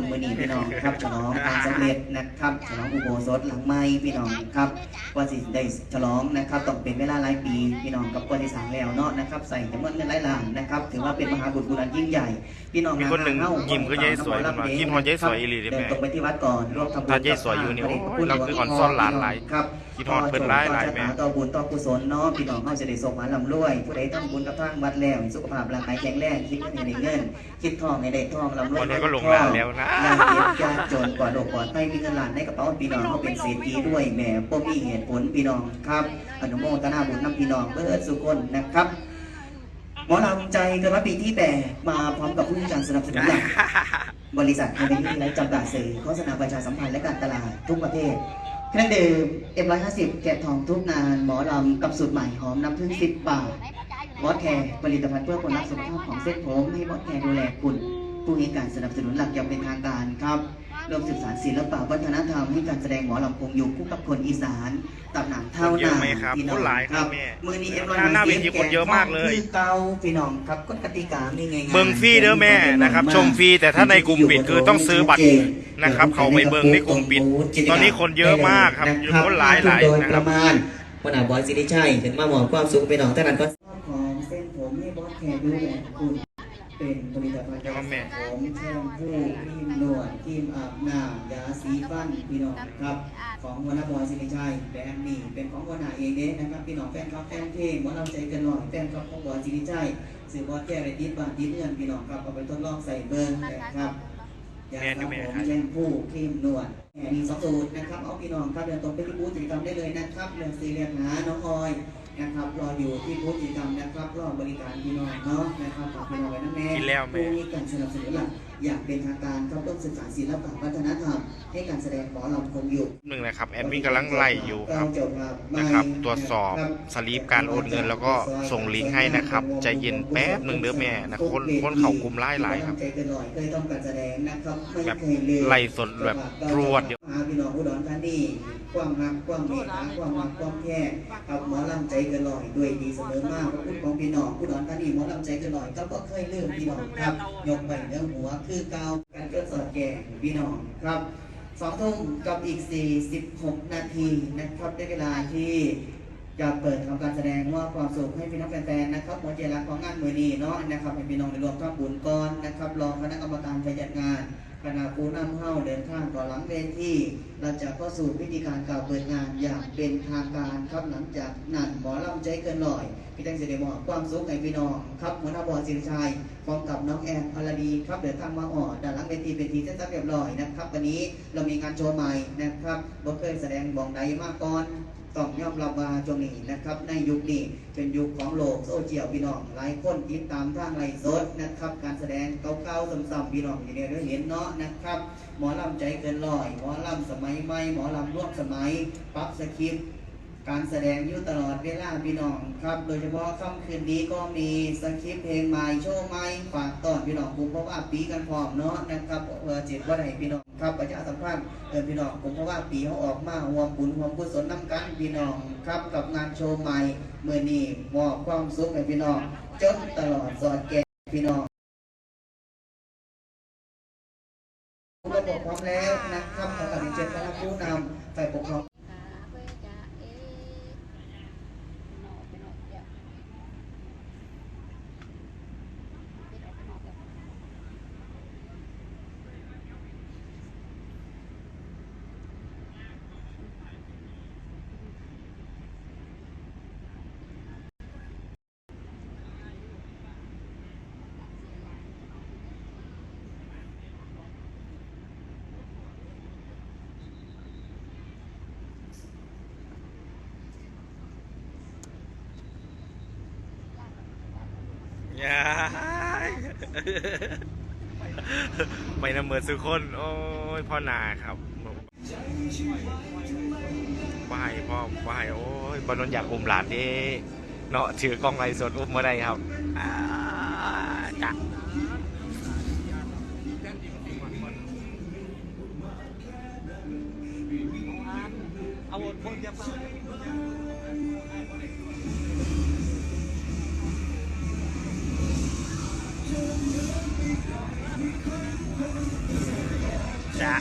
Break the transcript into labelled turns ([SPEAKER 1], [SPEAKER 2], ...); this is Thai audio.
[SPEAKER 1] ญมือนีพี่น้องครับฉลองการสำเร็จนะครับฉลองอุโบสถหลังไม้พี่น้องครับว่าสิได้ฉลองนะครับต้องเป็นเวลาหลายปีพี่น้องกับกว่าที่สร้างแล้วเนาะนะครับใส่จำนวนเงินหลายล้านนะครับถือว่าเป็นมหาบุญกุศลยิ่งใหญ่ พี่น้อง
[SPEAKER 2] มีคนหนึ่ง
[SPEAKER 1] เา
[SPEAKER 2] ยิ้มคือยายสวยขึ้นมาคิดฮอดยายสวยอีหลีเด้แม่
[SPEAKER 1] เดินตรงไปที่วัดก่อนร่วมทำบุญ
[SPEAKER 2] ถ้ายายสวยอยู่นี่โอ้ยเราคืออ่อนซ่อนหลานหลาย
[SPEAKER 1] ครับ
[SPEAKER 2] คิดฮอดเพิ่นหลายหลายแม่
[SPEAKER 1] ต่อบุญต่อกุศลเนาะพี่น้องเขาจะได้ส่งมาลำรวยผู้ใดทำบุญกับทางวัดแล้วสุขภาพร่างกายแข็งแรงคิดให้ได้เงิน คิดทองให้ได้ทองลำรวย
[SPEAKER 2] วันนี้ก็ลงหน้าแล้วนะ
[SPEAKER 1] ยาเก็บยาจนกว่าโลกปลอดภัยมีเงินล้านในกระเป๋าพี่น้องเขาเป็นเศรษฐีด้วยแหม่บ่มีเหตุผลพี่น้องครับ อนุโมทนาบุญน้ำพี่น้องเบิดสุคนนะครับหมอลำใจเกินว่าปีที่แปดมาพร้อมกับผู้การสนับสนุนหลักบริษัทเอเมนี่ไลท์จำกัดสื่อโฆษณาประชาสัมพันธ์และการตลาดทุกประเภทเครื่องดื่ม M150 แกะทองทุกงาน หมอลำกับสูตรใหม่หอมน้ำผึ้ง10บาทวอตแคร์ผลิตภัณฑ์เพื่อคนรักสุขภาพของเส้นผมให้วอตแคร์ดูแลคุณ ผู้ให้การสนับสนุนหลักอย่างเป็นทางการครับร่วมสืบสานศิลปะวัฒนธรรมให้การแสดงหมอลำคงอยู่คู่กับคนอีสานตับหนังเท่า
[SPEAKER 2] คนเย
[SPEAKER 1] นา
[SPEAKER 2] อะไหมครับ
[SPEAKER 1] พี่น้อง
[SPEAKER 2] คนหลายครับแม่
[SPEAKER 1] มือนี้
[SPEAKER 2] ห
[SPEAKER 1] M150
[SPEAKER 2] น้าหน้าเวทีคนเยอะมากเลย
[SPEAKER 1] คือเก่าพี่น้องครับกฎกติกานี่ไงายๆ
[SPEAKER 2] เบิ่งฟรีเด้อแม่นะครับ ชมฟรีแต่ถ้าในกลุ่มปิดคือต้องซื้อบัตรนะครับ เข้าไปเบิ่งในกลุ่มปิด ตอนนี้คนเยอะมากครับอยู่คนหลายหลายนะครับ
[SPEAKER 1] โดยประมาณวันอาบอยสิริชัยถึงมาหมอบความสุขไปหนองท่านั้นก็ของเส้นผมให้บอสแคร์ดูแลคุณ เป็นผลิตภัณฑ์ยาสีผมแชมพูครีมนวดครีมอาบน้ำยาสีฟันพี่น้องครับ ของวันอาบอยสิริชัยแบรนด์นี้เป็นของวันอาเองเด้นะครับพี่น้องแฟนคลับแฟนเพลงวันเราใจกันหน่อยแฟนคลับของบอยสิริชัยสื่อบอสแก้ไรติสบานติดเงินพี่น้องครับเอาไปทดลองใส่เบิร์นะครับ ยาสระผมแชมพูครีมนวดแหมมีสองสูตรนะครับ เอาพี่น้องครับเดินตรงไปที่บูธกิจกรรมได้เลยนะครับเรื่องซื้อเรียนหาน้องออยนะครับรออยู่ที่บูธกิจกรรมนะครับรอบริการพี่น้องเนาะนะครับฝากพี่น้องไว้นะแม่
[SPEAKER 2] กินแล้วแม่
[SPEAKER 1] ผู้มีการสนับสนุนหลัก อย่างเป็นทางการครับต้องศึกษาศิลปะวัฒนธรรม ให้การแสดงหมอลำคงอยู่
[SPEAKER 2] หนึ่งนะครับแอดมินกำลังไล่อยู่ครับ
[SPEAKER 1] จบครับ
[SPEAKER 2] นะครับ ตรวจสอบสลิปการโอนเงิน แล้วก็ส่งลิงก์ให้นะครับใจเย็นแป๊บหนึ่งเด้อแม่นะคนคนเขากลุ่มไล่หลายครับ
[SPEAKER 1] ใจเกินร้อยเคยต้องการแสดงนะครับไม่
[SPEAKER 2] แบบ
[SPEAKER 1] เคยลืม
[SPEAKER 2] ไล่สดแบบรวดเดียว
[SPEAKER 1] พาพี่น้องอุดรธานีความรักความเมตตาความรักความแค่กับหมอลำใจเกินร้อยด้วยดีเสมอมากพระคุณของพี่น้องอุดรธานีหมอลำใจเกินร้อยก็บ่เคยลืมพี่น้องครับยกไปเนื้อหัวคือเกาวการเกิดสอดแก่พี่น้องครับสองทุ่มกับอีก 46 นาทีนะครับได้เวลาที่จะเปิดทำการแสดงว่าความสุขให้พี่น้องแฟนๆนะครับหัวใจรักของงานมือนีเนาะนะครับให้พี่น้องในรวมทำบุญก้อนนะครับรองคณะกรรมการจัดงาน คณะผู้นำเข้าเดินทางก่อนหลังเวทีเราจะเข้าสู่พิธีการกล่าวเปิดงานอย่างเป็นทางการครับหลังจากนั้นหมอลำใจเกินร้อยพี่แตงเสด็จหมอความสุขให้พี่น้องครับหัวหน้าบอลศิริชัยพร้อมกับน้องแอนอรดีครับเดินทางมาอ่อด้านหลังเวทีเป็นทีเส้นตัดเรียบร้อยนะครับวันนี้เรามีงานโชว์ใหม่นะครับบ่เคยแสดงบองใดมาก่อนต้องยอมรับว่าช่วงนี้นะครับ ในยุคนี้เป็นยุคของโลกโซเชียลพี่น้องหลายคนติดตามทางไลฟ์สดนะครับ การแสดงเก่าๆซ้ำๆพี่น้องอย่างนี้เราเห็นเนาะนะครับ หมอลำใจเกินร้อย หมอลำสมัยใหม่ หมอลำร่วมสมัย ปรับสคริปต์การแสดงอยู่ตลอดเวลาพี่น้องครับ โดยเฉพาะค่ำคืนนี้ก็มีสคริปต์เพลงใหม่โชว์ใหม่ฝากตอนพี่น้องผมเพราะว่าปีกันพร้อมเนาะนะครับเออเจ็ดว่าไหนพี่น้องครับประชาสัมพันธ์เออพี่น้องผมเพราะว่าปีเขาออกมาหวมบุญหวมกุศลน้ำกันพี่น้องครับกับงานโชว์ใหม่เมื่อนี้มอบความสุขให้พี่น้องจนตลอดสอดแก่พี่น้อง พร้อมแล้วนะครับขอตัดสินใจคณะผู้นำฝ่ายปกครอง
[SPEAKER 2] ยายไปนำเมิดสุคน โอ้ย พ่อนาครับว่ายพ่อว่ายโอ้ยบอลนนอยากอุ้มหลานด้เนาะถือกล้องไลสดอุ้มมาได้ครับอ่าจ้ะ
[SPEAKER 3] เอาคนจะมา
[SPEAKER 2] จ้ะ